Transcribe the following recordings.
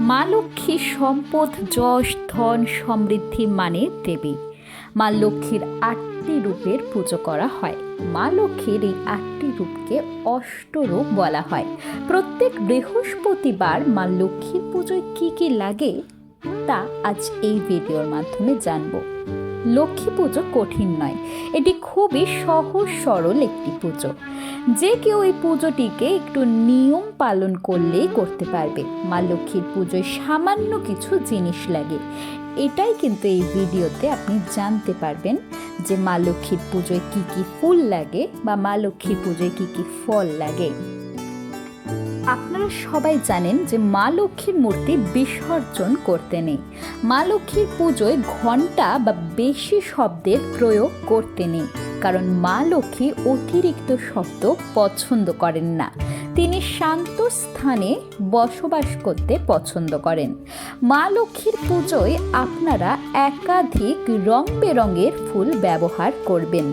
মা লক্ষ্মী সম্পদ, যশ, ধন সমৃদ্ধি মানে দেবী। মা লক্ষ্মীর আটটি রূপের পুজো করা হয়। মা লক্ষ্মীর এই আটটি রূপকে অষ্টরূপ বলা হয়। প্রত্যেক বৃহস্পতিবার মা লক্ষ্মীর পুজোয় কী কী লাগে, তা আজ এই ভিডিওর মাধ্যমে জানব। লক্ষ্মী পুজো কঠিন নয়। এটি খুবই সহজ, সরল একটি পুজো। যে কেউ এই পুজোটিকে একটু নিয়ম পালন করলেই করতে পারবে। মা লক্ষ্মীর পুজোয় সামান্য কিছু জিনিস লাগে। এটাই কিন্তু এই ভিডিওতে আপনি জানতে পারবেন যে মা লক্ষ্মীর পুজোয় কী কী ফুল লাগে বা মা লক্ষ্মীর পুজোয় কী কী ফল লাগে। আপনারা সবাই জানেন যে মা লক্ষ্মীর মূর্তি বিসর্জন করতে নেই। মা লক্ষ্মীর পুজোয় ঘণ্টা বা বেশি শব্দের প্রয়োগ করতে নেই, কারণ মা লক্ষ্মী অতিরিক্ত শব্দ পছন্দ করেন না। তিনি শান্ত স্থানে বসবাস করতে পছন্দ করেন। মা লক্ষ্মীর পুজোয় আপনারা একাধিক রং বেরঙের ফুল ব্যবহার করবেন।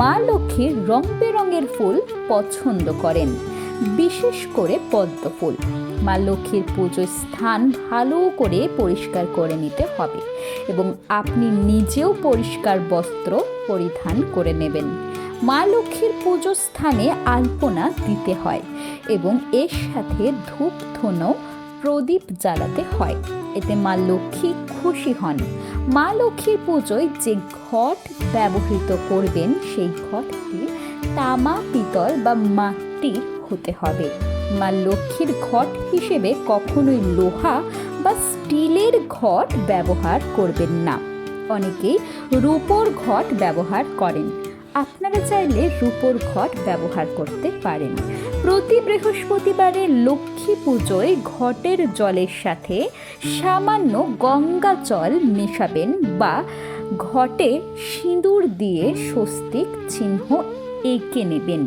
মা লক্ষ্মীর রং বেরঙের ফুল পছন্দ করেন। বিশেষ করে পদ্ম ফুল। মা লক্ষ্মীর পুজোর স্থান ভালো করে পরিষ্কার করে নিতে হবে এবং আপনি নিজেও পরিষ্কার বস্ত্র পরিধান করে নেবেন। মা লক্ষ্মীর পুজো স্থানে আলপনা দিতে হয় এবং এর সাথে ধূপ ধুনো প্রদীপ জ্বালাতে হয়। এতে মা লক্ষ্মী খুশি হন। মা লক্ষ্মীর পুজোয় যে ঘট ব্যবহৃত করবেন সেই ঘটটি তামা, পিতল বা মাটির হতে হবে। মা লক্ষ্মীর ঘট হিসেবে কখনোই লোহা বা স্টিলের ঘট ব্যবহার করবেন না। অনেকেই রূপোর ঘট ব্যবহার করেন। আপনারা চাইলে রূপোর ঘট ব্যবহার করতে পারেন। প্রতি বৃহস্পতিবারে লক্ষ্মী পুজোয় ঘটের জলের সাথে সামান্য গঙ্গা জল মেশাবেন বা ঘটে সিঁদুর দিয়ে স্বস্তিক চিহ্ন এঁকে নেবেন।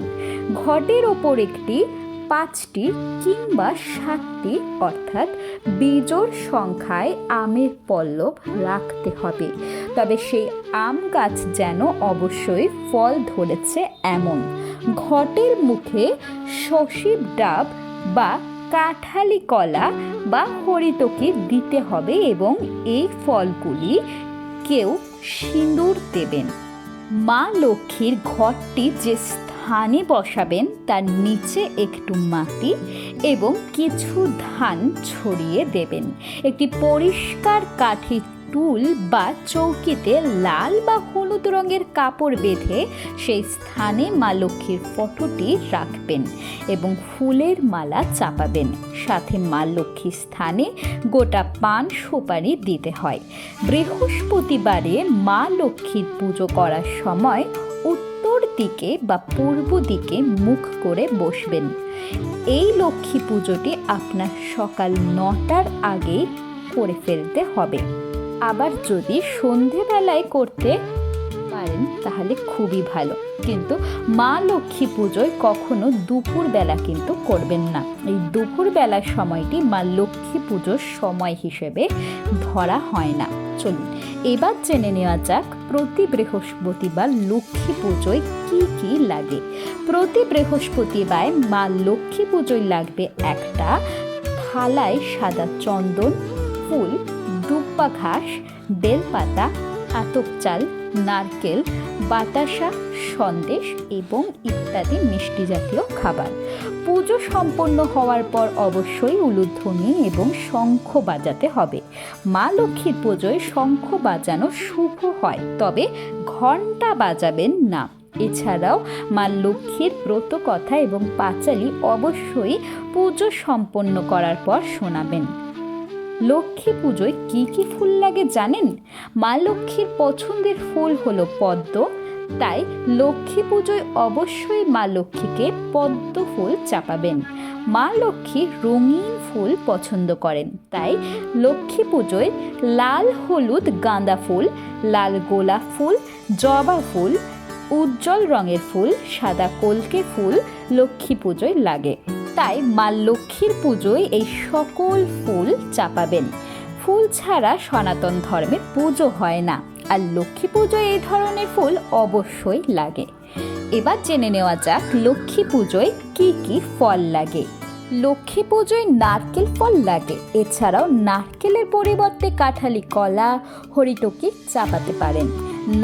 ঘটের ওপর একটি, পাঁচটি কিংবা সাতটি, অর্থাৎ বিজোড় সংখ্যায় আমের পল্লব রাখতে হবে। তবে সেই আম গাছ যেন অবশ্যই ফল ধরেছে এমন। ঘটের মুখে শশীব ডাব বা কাঁঠালি কলা বা হরিতকি দিতে হবে এবং এই ফলগুলি কেউ সিঁদুর দেবেন। মা লক্ষ্মীর ঘরটি যে স্থানে বসাবেন, তার নিচে একটু মাটি এবং কিছু ধান ছড়িয়ে দেবেন। একটি পরিষ্কার কাঠের টুল বা চৌকিতে লাল বা হলুদ রঙের কাপড় বেঁধে সেই স্থানে মা লক্ষ্মীর ফটোটি রাখবেন এবং ফুলের মালা চাপাবেন। সাথে মা লক্ষ্মীর স্থানে গোটা পান সুপারি দিতে হয়। বৃহস্পতিবারে মা লক্ষ্মীর পুজো করার সময় উত্তর দিকে বা পূর্ব দিকে মুখ করে বসবেন। এই লক্ষ্মী পুজোটি আপনার সকাল নটার আগে করে ফেলতে হবে। আবার যদি সন্ধেবেলায় করতে পারেন, তাহলে খুবই ভালো। কিন্তু মা লক্ষ্মী পুজোয় কখনো দুপুরবেলা কিন্তু করবেন না। এই দুপুরবেলার সময়টি মা লক্ষ্মী পুজোর সময় হিসেবে ধরা হয় না। চলুন, এবার জেনে নেওয়া যাক প্রতি বৃহস্পতিবার লক্ষ্মী পুজোয় কি কি লাগে। প্রতি বৃহস্পতিবার মা লক্ষ্মী পুজোয় লাগবে একটা থালায় সাদা চন্দন, ফুল দুব্বা ঘাস, বেলপাতা, আতপ চাল, নারকেল, বাতাসা, সন্দেশ এবং ইত্যাদি মিষ্টি জাতীয় খাবার। পুজো সম্পন্ন হওয়ার পর অবশ্যই উলুধ্বনি এবং শঙ্খ বাজাতে হবে। মা লক্ষ্মীর পুজোয় শঙ্খ বাজানো শুভ হয়, তবে ঘণ্টা বাজাবেন না। এছাড়াও মা লক্ষ্মীর ব্রত কথা এবং পাঁচালি অবশ্যই পুজো সম্পন্ন করার পর শোনাবেন। লক্ষ্মী পুজোয় কি কি ফুল লাগে জানেন? মা লক্ষ্মীর পছন্দের ফুল হলো পদ্ম। তাই লক্ষ্মী পুজোয় অবশ্যই মা লক্ষ্মীকে পদ্ম ফুল চাপাবেন। মা লক্ষ্মী রঙিন ফুল পছন্দ করেন। তাই লক্ষ্মী পুজোয় লাল হলুদ গাঁদা ফুল, লাল গোলাপ ফুল, জবা ফুল, উজ্জ্বল রঙের ফুল, সাদা কলকে ফুল লক্ষ্মী পুজোয় লাগে। তাই মা লক্ষ্মীর পুজোয় এই সকল ফুল চাপাবেন। ফুল ছাড়া সনাতন ধর্মে পুজো হয় না, আর লক্ষ্মী পুজোয় এই ধরনের ফুল অবশ্যই লাগে। এবার জেনে নেওয়া যাক লক্ষ্মী পুজোয় কি কি ফল লাগে। লক্ষ্মী পুজোয় নারকেল ফল লাগে, এছাড়াও নারকেলের পরিবর্তে কাঁঠালি কলা, হরিটকি চাপাতে পারেন।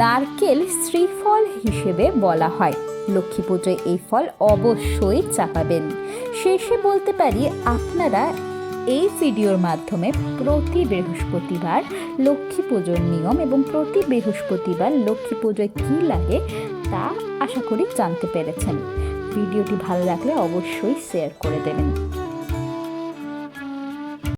নারকেল শ্রীফল হিসেবে বলা হয়। লক্ষ্মী পুজোয় এই ফল অবশ্যই চাপাবেন। শেষে বলতে পারি, আপনারা এই ভিডিওর মাধ্যমে প্রতি বৃহস্পতিবার লক্ষ্মী পুজোর নিয়ম এবং প্রতি বৃহস্পতিবার লক্ষ্মী পুজোয় কী লাগে তা আশা করি জানতে পেরেছেন। ভিডিওটি ভালো লাগলে অবশ্যই শেয়ার করে দেবেন।